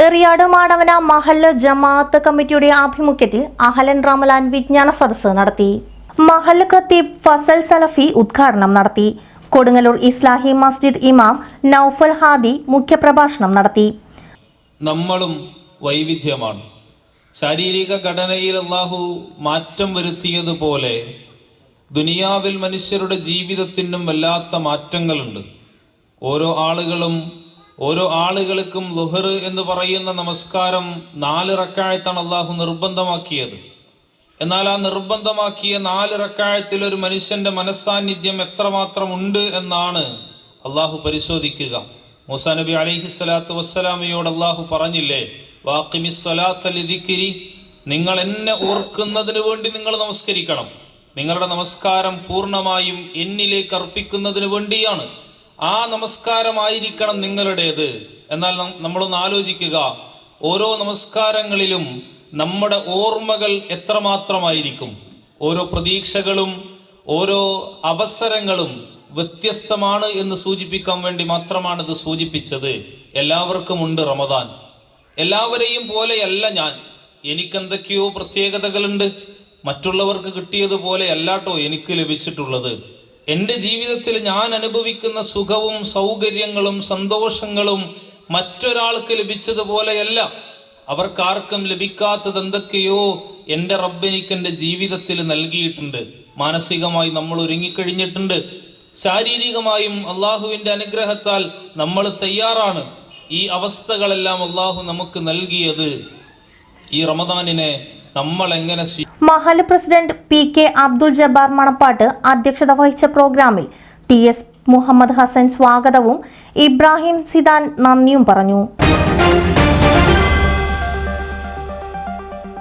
എറിയാട് മാടവന മഹല്ല ജമാഅത്ത് കമ്മിറ്റിയുടെ ആഭിമുഖ്യത്തിൽ അഹലൻ റമലാൻ വിജ്ഞാന സദസ്സ് നടത്തി. മഹല്ല ഖത്തീബ് ഫസൽ സലഫി ഉദ്ഘാടനം നടത്തി. കൊടുങ്ങല്ലൂർ ഇസ്ലാഹി മസ്ജിദ് ഇമാം നൌഫൽ ഹാദി മുഖ്യപ്രഭാഷണം നടത്തി. നമ്മളും വൈവിധ്യമാണ്. ശാരീരിക ഘടനയിൽ അള്ളാഹു മാറ്റം വരുത്തിയതുപോലെ ദുനിയാവിൽ മനുഷ്യരുടെ ജീവിതത്തിനും വല്ലാത്ത മാറ്റങ്ങളുണ്ട്. ഓരോ ആളുകളും ഓരോ ആളുകൾക്കും ലുഹർ എന്ന് പറയുന്ന നമസ്കാരം നാല് റക്കായത്താണ് അള്ളാഹു നിർബന്ധമാക്കിയത്. എന്നാൽ ആ നിർബന്ധമാക്കിയ നാല് റക്കായത്തിൽ ഒരു മനുഷ്യന്റെ മനസ്സാന്നിധ്യം എത്രമാത്രം ഉണ്ട് എന്നാണ് അള്ളാഹു പരിശോധിക്കുക. മൂസാ നബി അലൈഹി സ്വലാത്തു വസ്സലാമയോട് അള്ളാഹു പറഞ്ഞില്ലേ വാക്കിമി സ്വലാത്തലിതിക്കിരി നിങ്ങൾ എന്നെ ഓർക്കുന്നതിന് വേണ്ടി നിങ്ങൾ നമസ്കരിക്കണം. നിങ്ങളുടെ നമസ്കാരം പൂർണമായും എന്നിലേക്ക് അർപ്പിക്കുന്നതിന് വേണ്ടിയാണ്. ആ നമസ്കാരമായിരിക്കണം നിങ്ങളുടേത്. എന്നാൽ നമ്മളൊന്ന് ആലോചിക്കുക. ഓരോ നമസ്കാരങ്ങളിലും നമ്മുടെ ഓർമ്മകൾ എത്രമാത്രമായിരിക്കും? ഓരോ പ്രതീക്ഷകളും ഓരോ അവസരങ്ങളും വ്യത്യസ്തമാണ് എന്ന് സൂചിപ്പിക്കാൻ വേണ്ടി മാത്രമാണ് ഇത് സൂചിപ്പിച്ചത്. എല്ലാവർക്കും ഉണ്ട് റമദാൻ. എല്ലാവരെയും പോലെയല്ല ഞാൻ. എനിക്കെന്തൊക്കെയോ പ്രത്യേകതകളുണ്ട്. മറ്റുള്ളവർക്ക് കിട്ടിയതുപോലെ അല്ലാട്ടോ എനിക്ക് ലഭിച്ചിട്ടുള്ളത്. എന്റെ ജീവിതത്തിൽ ഞാൻ അനുഭവിക്കുന്ന സുഖവും സൗകര്യങ്ങളും സന്തോഷങ്ങളും മറ്റൊരാൾക്ക് ലഭിച്ചതുപോലെയല്ല. അവർക്കാർക്കും ലഭിക്കാത്തത് എന്തൊക്കെയോ എന്റെ റബ്ബെനിക്ക് എന്റെ ജീവിതത്തിൽ നൽകിയിട്ടുണ്ട്. മാനസികമായി നമ്മൾ ഒരുങ്ങിക്കഴിഞ്ഞിട്ടുണ്ട്. ശാരീരികമായും അള്ളാഹുവിന്റെ അനുഗ്രഹത്താൽ നമ്മൾ തയ്യാറാണ്. ഈ അവസ്ഥകളെല്ലാം അള്ളാഹു നമുക്ക് നൽകിയത്. ഈ റമദാനിനെ നമ്മൾ എങ്ങനെ സ്വീ മഹല്ല് president P K Abdul Jabbar Manappatt അധ്യക്ഷത വഹിച്ച പ്രോഗ്രാമിൽ ടി എസ് മുഹമ്മദ് ഹസൻ സ്വാഗതവും ഇബ്രാഹിം സിദാൻ നന്ദിയും പറഞ്ഞു.